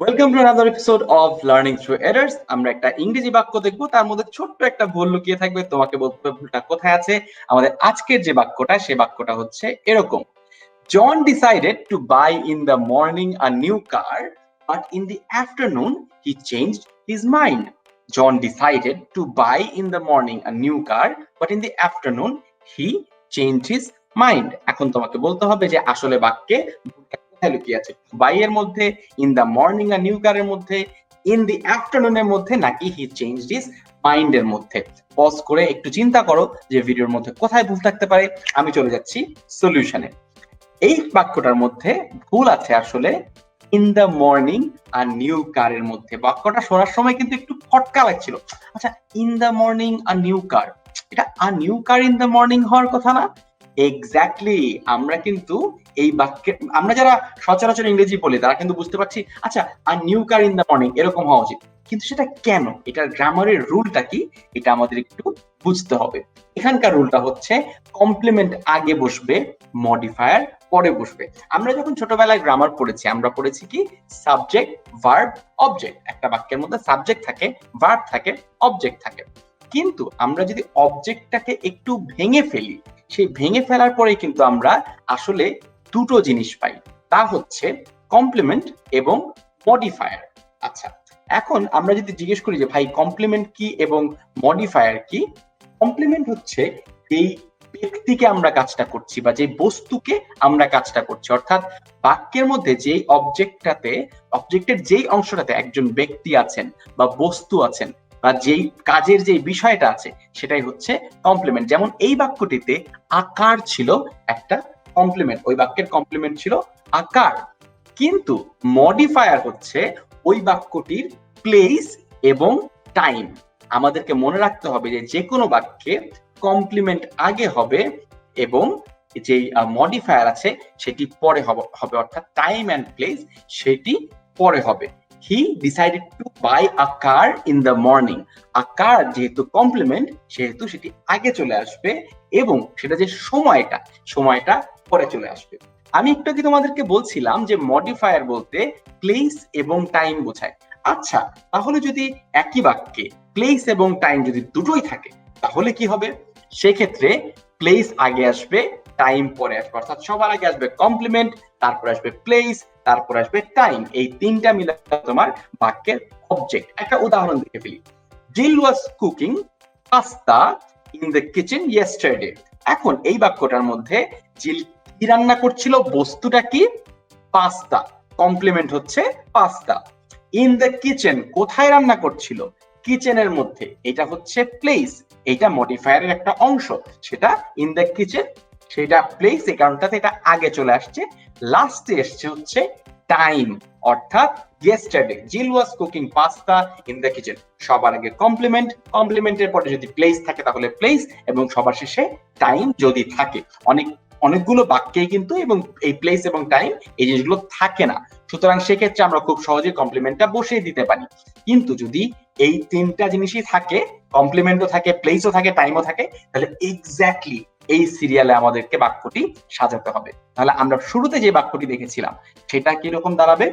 Welcome to episode of learning through আমরা একটা ইংরেজি বাক্য দেখব, তার মধ্যে ছোট্ট একটা ভুল লুকিয়ে থাকবে। তোমাকে বলতে ভুলটা কোথায় আছে? আমাদের আজকের যে বাক্যটা, সে বাক্যটা হচ্ছে এরকম। John decided to buy in the morning a new car but in the afternoon he changed his mind John decided to buy in the morning a new car but in the afternoon he change his mind এখন তোমাকে বলতে হবে যে আসলে বাক্যে কোথায় লুকিয়ে আছে। বাই এর মধ্যে in the morning a new কারের মধ্যে ইন দি আফটারনুনের মধ্যে নাকি হি চেঞ্জ দিস মাইন্ডের মধ্যে। পজ করে একটু চিন্তা করো যে ভিডিওর মধ্যে কোথায় ভুল থাকতে পারে। আমি চলে যাচ্ছি সলিউশনে এই বাক্যটার মধ্যে ভুল আছে আসলে in the morning a new কারের মধ্যে। বাক্যটা শোনার সময় কিন্তু একটু ফটকা লাগছিল। আচ্ছা in the morning a new car এটা a new car in the morning হওয়ার কথা না? এক্স্যাক্টলি আমরা কিন্তু এই বাক্যে, আমরা যারা সচরাচর ইংরেজি বলি, তারা কিন্তু বুঝতে পারছি আচ্ছা a new car in the morning এরকম হওয়া উচিত। কিন্তু সেটা কেন? এটার গ্রামারের রুলটা কি? এটা আমাদের একটু বুঝতে হবে। এখানকার রুলটা হচ্ছে কমপ্লিমেন্ট আগে বসবে মডিফায়ার পরে বসবে। আমরা যখন ছোটবেলায় গ্রামার পড়েছি, আমরা পড়েছি কি? সাবজেক্ট ভার্ব অবজেক্ট একটা বাক্যের মধ্যে সাবজেক্ট থাকে ভার্ব থাকে অবজেক্ট থাকে। কিন্তু আমরা যদি অবজেক্টটাকে একটু ভেঙে ফেলি সেই ভেঙে ফেলার পরে কিন্তু আমরা আসলে দুটো জিনিস পাই। তা হচ্ছে কমপ্লিমেন্ট এবং মডিফায়ার আচ্ছা এখন আমরা যদি জিজ্ঞেস করি যে ভাই কমপ্লিমেন্ট কি এবং মডিফায়ার কি? কমপ্লিমেন্ট হচ্ছে এই ব্যক্তিকে আমরা কাজটা করছি বা যে বস্তুকে আমরা কাজটা করছি। অর্থাৎ বাক্যের মধ্যে যেই অবজেক্টটাতে অবজেক্টের যেই অংশটাতে একজন ব্যক্তি আছেন বা বস্তু আছেন বা যেই কাজের যে বিষয়টা আছে, সেটাই হচ্ছে কমপ্লিমেন্ট যেমন এই বাক্যটিতে আকার ছিল একটা কমপ্লিমেন্ট ওই বাক্যের কমপ্লিমেন্ট ছিল আকার। কিন্তু মডিফায়ার হচ্ছে ওই বাক্যটির প্লেস এবং টাইম আমাদেরকে মনে রাখতে হবে যে যে কোনো বাক্যে কমপ্লিমেন্ট আগে হবে এবং যেই মডিফায়ার আছে, সেটি পরে হবে অর্থাৎ টাইম অ্যান্ড প্লেস সেটি পরে হবে। He decided to buy a car in the morning a car যেহেতু কমপ্লিমেন্ট সেহেতু সেটি আগে চলে আসবে এবং সেটা যে সময়টা সময়টা পরে চলে আসবে। আমি একটু কি তোমাদেরকে বলছিলাম যে মডিফায়ার বলতে প্লেস এবং টাইম বোঝায়। আচ্ছা তাহলে যদি একই বাক্যে প্লেস এবং টাইম যদি দুটোই থাকে, তাহলে কি হবে? সেক্ষেত্রে প্লেস আগে আসবে টাইম পরে আসবে। অর্থাৎ সবার আগে আসবে কমপ্লিমেন্ট তারপর আসবে প্লেস তারপর আসবে টাইম এই তিনটা মিলে তোমার বাক্যের অবজেক্ট একটা উদাহরণ দেখে ফেলি। Jill was cooking pasta in the kitchen yesterday এখন এই বাক্যটার মধ্যে জিল কি রান্না করছিল? বস্তুটা কি? পাস্তা কমপ্লিমেন্ট হচ্ছে পাস্তা ইন দ্য কিচেন কোথায় রান্না করছিল? কিচেনের মধ্যে। এটা হচ্ছে প্লেস এটা মডিফায়ারের একটা অংশ। সেটা ইন দ্য কিচেন সেটা প্লেস কারণটাতে এটা আগে চলে আসছে। লাস্টে এসছে হচ্ছে টাইম অর্থাৎ yesterday Jill was cooking pasta in the kitchen সবার আগে কমপ্লিমেন্ট কমপ্লিমেন্টের পরে যদি প্লেস থাকে তাহলে প্লেস এবং সবার শেষে টাইম যদি থাকে। অনেক, অনেকগুলো বাক্যেই কিন্তু এবং এই প্লেস এবং টাইম এই জিনিসগুলো থাকে না। সুতরাং সেক্ষেত্রে আমরা খুব সহজে কমপ্লিমেন্টটা বসিয়ে দিতে পারি। কিন্তু যদি এই তিনটা জিনিসই থাকে কমপ্লিমেন্টও থাকে প্লেসও থাকে টাইমও থাকে, তাহলে এক্স্যাক্টলি এই সিরিয়ালে আমাদেরকে বাক্যটি সাজাতে হবে। তাহলে আমরা শুরুতে যে বাক্যটি দেখেছিলাম, সেটা কীরকম দাঁড়াবে?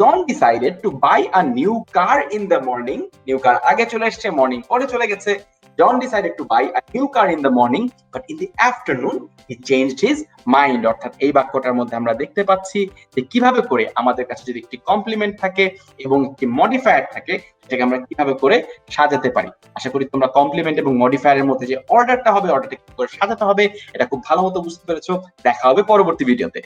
Don decided to buy a new car in the morning new car আগে চলে এসছে মর্নিং পরে চলে গেছে। John decided to buy a new car in the morning, but in the afternoon he changed his mind. অর্থাৎ এই বাক্যটার মধ্যে আমরা দেখতে পাচ্ছি যে কীভাবে করে আমাদের কাছে যদি একটি কমপ্লিমেন্ট থাকে এবং একটি মডিফায়ার থাকে সেটাকে আমরা কীভাবে করে সাজাতে পারি? আশা করি তোমরা কমপ্লিমেন্ট এবং মডিফায়ারের মধ্যে যে অর্ডারটা হবে অর্ডারটা কি করে সাজাতে হবে এটা খুব ভালো মতো বুঝতে পেরেছ। দেখা হবে পরবর্তী ভিডিওতে